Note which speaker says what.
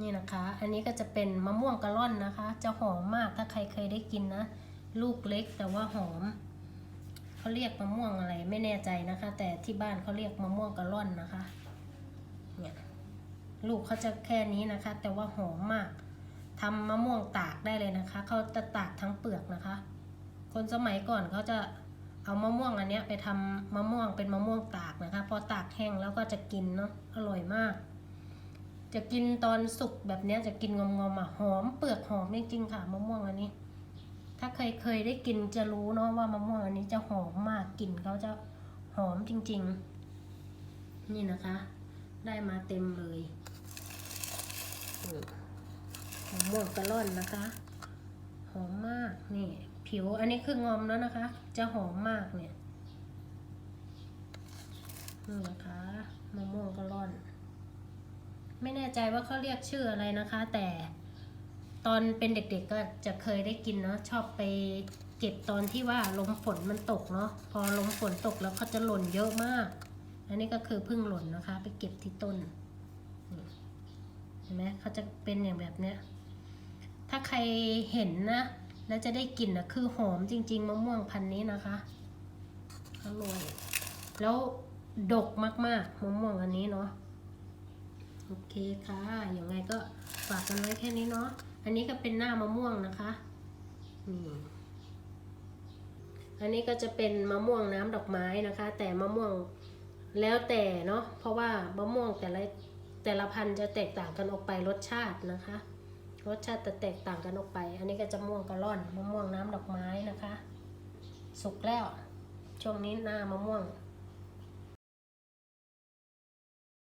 Speaker 1: นี่นะคะ อันนี้ก็จะเป็นมะม่วงกะล่อนนะคะ จะหอมมากถ้าใครเคยได้กินนะ ลูกเล็กแต่ว่าหอมเขาเรียกมะม่วงอะไรไม่แน่ใจนะคะ แต่ที่บ้านเขาเรียกมะม่วงกะล่อนนะคะเนี่ยลูกเขาจะแค่นี้นะคะ แต่ว่าหอมมากทำมะม่วงตากได้เลยนะคะเขาจะตากทั้งเปลือกนะคะ คนสมัยก่อนเขาจะเอามะม่วงอันเนี้ยไปทำมะม่วงเป็นมะม่วงตากนะคะ พอตากแห้งแล้วก็จะกินเนาะอร่อยมาก จะกินตอนสุกแบบนี้จะกินงอมๆอะหอมเปลือกหอมจริงๆค่ะมะม่วงอันนี้ ถ้าเคยเคยได้กินจะรู้เนาะว่ามะม่วงอันนี้จะหอมมากกลิ่นเขาจะหอมจริง ๆ นี่นะคะ ได้มาเต็มเลยอืมมะม่วงกะล่อนนะคะ หอมมากนี่ ผิวอันนี้คืองอมแล้วนะคะ จะหอมมากเนี่ยนี่นะคะมะม่วงกระล่อน ไม่แน่ใจว่าเขาเรียกชื่ออะไรนะคะ แต่ตอนเป็นเด็กๆก็จะเคยได้กินเนาะชอบไปเก็บตอนที่ว่าลมฝนมันตกเนาะพอลมฝนตกแล้วเขาจะหล่นเยอะมาก อันนี้ก็คือพึ่งหล่นนะคะ ไปเก็บที่ต้นเห็นไหมเขาจะเป็นอย่างแบบเนี้ยถ้าใครเห็นนะแล้วจะได้กลิ่นนะคือหอมจริง ๆมะม่วงพันนี้นะคะอร่อยแล้วดกมากๆมะม่วงอันนี้เนาะ อเคค่ะ อย่างไรก็ฝากกันไว้แค่นี้เนาะ อันนี้ก็เป็นหน้ามะม่วงนะคะ นี่ อันนี้ก็จะเป็นมะม่วงน้ำดอกไม้นะคะ แต่มะม่วงแล้วแต่เนาะ เพราะว่ามะม่วงแต่ละแต่ละพันธุ์จะแตกต่างกันออกไปรสชาตินะคะ รสชาติจะแตกต่างกันออกไป อันนี้ก็จะม่วงกระล่อนมะม่วงน้ำดอกไม้นะคะ สุกแล้ว ช่วงนี้หน้ามะม่วง